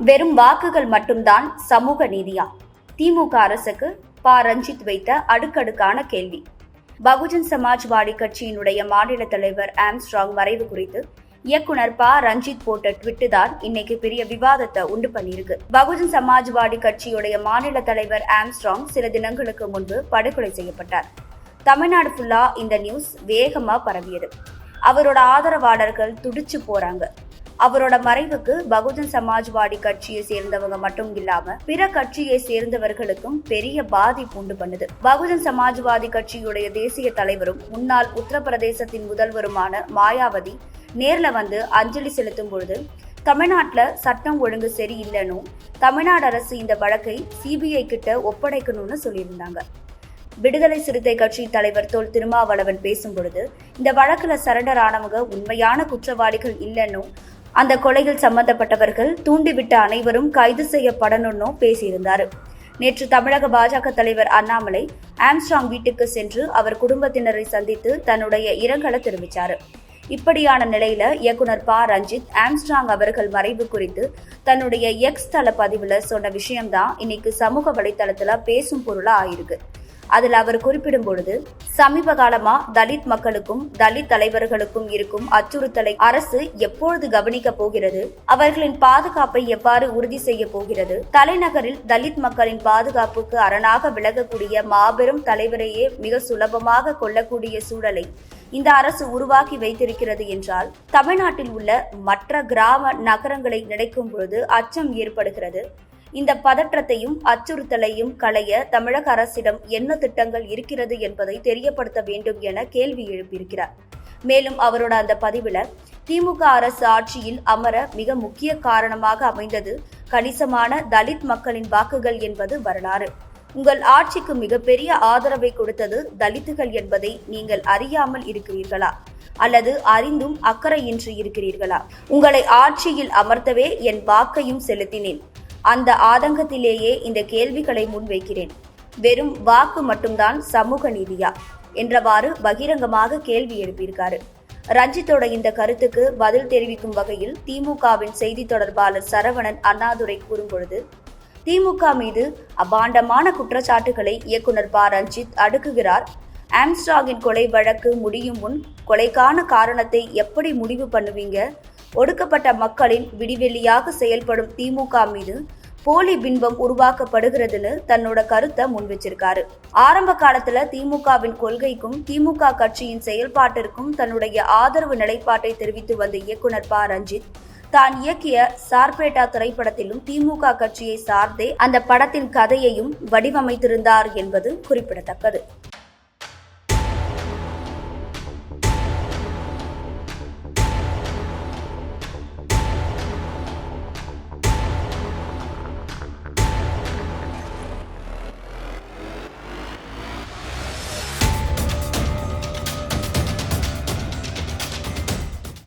வெறும் வாக்குகள் மட்டும்தான் சமூக நீதியா? திமுக அரசுக்கு ப. ரஞ்சித் வைத்த அடுக்கடுக்கான கேள்வி. பகுஜன் சமாஜ்வாடி கட்சியினுடைய மாநில தலைவர் ஆம்ஸ்ட்ராங் மறைவு குறித்து இயக்குனர் ப. ரஞ்சித் போட்ட ட்விட்டு தான் இன்னைக்கு பெரிய விவாதத்தை உண்டு பண்ணியிருக்கு. பகுஜன் சமாஜ்வாடி கட்சியுடைய மாநில தலைவர் ஆம்ஸ்ட்ராங் சில தினங்களுக்கு முன்பு படுகொலை செய்யப்பட்டார். தமிழ்நாடு ஃபுல்லா இந்த நியூஸ் வேகமா பரவியது. அவரோட ஆதரவாளர்கள் துடிச்சு போறாங்க. அவரோட மறைவுக்கு பகுஜன் சமாஜ்வாடி கட்சியை சேர்ந்தவங்க மட்டும் இல்லாம பிற கட்சியை சேர்ந்தவர்களுக்கும் பெரிய பாதிப்பு உண்டு பண்ணுது. பகுஜன் சமாஜ்வாதி கட்சியுடைய தேசிய தலைவரும் முன்னாள் உத்தரப்பிரதேசத்தின் முதல்வருமான மாயாவதி நேர்ல வந்து அஞ்சலி செலுத்தும் பொழுது தமிழ்நாட்டில் சட்டம் ஒழுங்கு சரியில்லைனும் தமிழ்நாடு அரசு இந்த வழக்கை சிபிஐ கிட்ட ஒப்படைக்கணும்னு சொல்லியிருந்தாங்க. விடுதலை சிறுத்தை கட்சி தலைவர் தோல் திருமாவளவன் பேசும் பொழுது இந்த வழக்கில் சரண்டர் ஆனவங்க உண்மையான குற்றவாளிகள் இல்லைன்னும் அந்த கொலையில் சம்பந்தப்பட்டவர்கள் தூண்டிவிட்ட அனைவரும் கைது செய்யப்படணும்னு பேசியிருந்தார். நேற்று தமிழக பாஜக தலைவர் அண்ணாமலை ஆம்ஸ்ட்ராங் வீட்டுக்கு சென்று அவர் குடும்பத்தினரை சந்தித்து தன்னுடைய இரங்கலை தெரிவித்தார் இப்படியான நிலையில இயக்குனர் ப. ரஞ்சித் ஆம்ஸ்ட்ராங் அவர்கள் மறைவு குறித்து தன்னுடைய எக்ஸ் தள பதிவுல சொன்ன விஷயம்தான் இன்னைக்கு சமூக வலைத்தளத்துல பேசும் பொருளா ஆயிருக்கு. அதில் அவர் குறிப்பிடும் பொழுது சமீப காலமா தலித் மக்களுக்கும் தலித் தலைவர்களுக்கும் இருக்கும் அச்சுறுத்தலை அரசு எப்பொழுது கவனிக்க போகிறது? அவர்களின் பாதுகாப்பை எவ்வாறு உறுதி செய்ய போகிறது? தலைநகரில் தலித் மக்களின் பாதுகாப்புக்கு அரணாக விலகக்கூடிய மாபெரும் தலைவரையே மிக சுலபமாக கொள்ளக்கூடிய சூழலை இந்த அரசு உருவாக்கி வைத்திருக்கிறது என்றால் தமிழ்நாட்டில் உள்ள மற்ற கிராம நகரங்களை நினைக்கும் பொழுது அச்சம் ஏற்படுகிறது. இந்த பதற்றத்தையும் அச்சுறுத்தலையும் களைய தமிழக அரசிடம் என்ன திட்டங்கள் இருக்கிறது என்பதை தெரியப்படுத்த வேண்டும் என கேள்வி எழுப்பியிருக்கிறார். மேலும் அவரோட அந்த பதிவில் திமுக அரசு ஆட்சியில் அமர மிக முக்கிய காரணமாக அமைந்தது கணிசமான தலித் மக்களின் வாக்குகள் என்பது வரலாறு. உங்கள் ஆட்சிக்கு மிகப்பெரிய ஆதரவை கொடுத்தது தலித்துகள் என்பதை நீங்கள் அறியாமல் இருக்கிறீர்களா? அல்லது அறிந்தும் அக்கறையின்றி இருக்கிறீர்களா? உங்களை ஆட்சியில் அமர்த்தவே என் வாக்கையும் செலுத்தினேன். அந்த ஆதங்கத்திலேயே இந்த கேள்விகளை முன்வைக்கிறேன். வெறும் வாக்கு மட்டும்தான் சமூக நீதியா? என்றவாறு பகிரங்கமாக கேள்வி எழுப்பியிருக்காரு. ரஞ்சித்தோட இந்த கருத்துக்கு பதில் தெரிவிக்கும் வகையில் திமுகவின் செய்தி தொடர்பாளர் சரவணன் அண்ணாதுரை கூறும்பொழுது திமுக மீது அபாண்டமான குற்றச்சாட்டுகளை இயக்குனர் ப. ரஞ்சித் அடுக்குகிறார். ஆம்ஸ்டாகின் கொலை வழக்கு முடியும் முன் கொலைக்கான காரணத்தை எப்படி முடிவு பண்ணுவீங்க? ஒடுக்கப்பட்ட மக்களின் விடிவெளியாக செயல்படும் திமுக மீது போலி பின்பம் உருவாக்கப்படுகிறதுன்னு தன்னோட கருத்தை முன் வச்சிருக்காரு ஆரம்ப காலத்துல திமுகவின் கொள்கைக்கும் திமுக கட்சியின் செயல்பாட்டிற்கும் தன்னுடைய ஆதரவு நிலைப்பாட்டை தெரிவித்து வந்த இயக்குனர் ப. ரஞ்சித் தான் இயக்கிய சார்பேட்டா திரைப்படத்திலும் திமுக கட்சியை சார்ந்தே அந்த படத்தின் கதையையும் வடிவமைத்திருந்தார் என்பது குறிப்பிடத்தக்கது.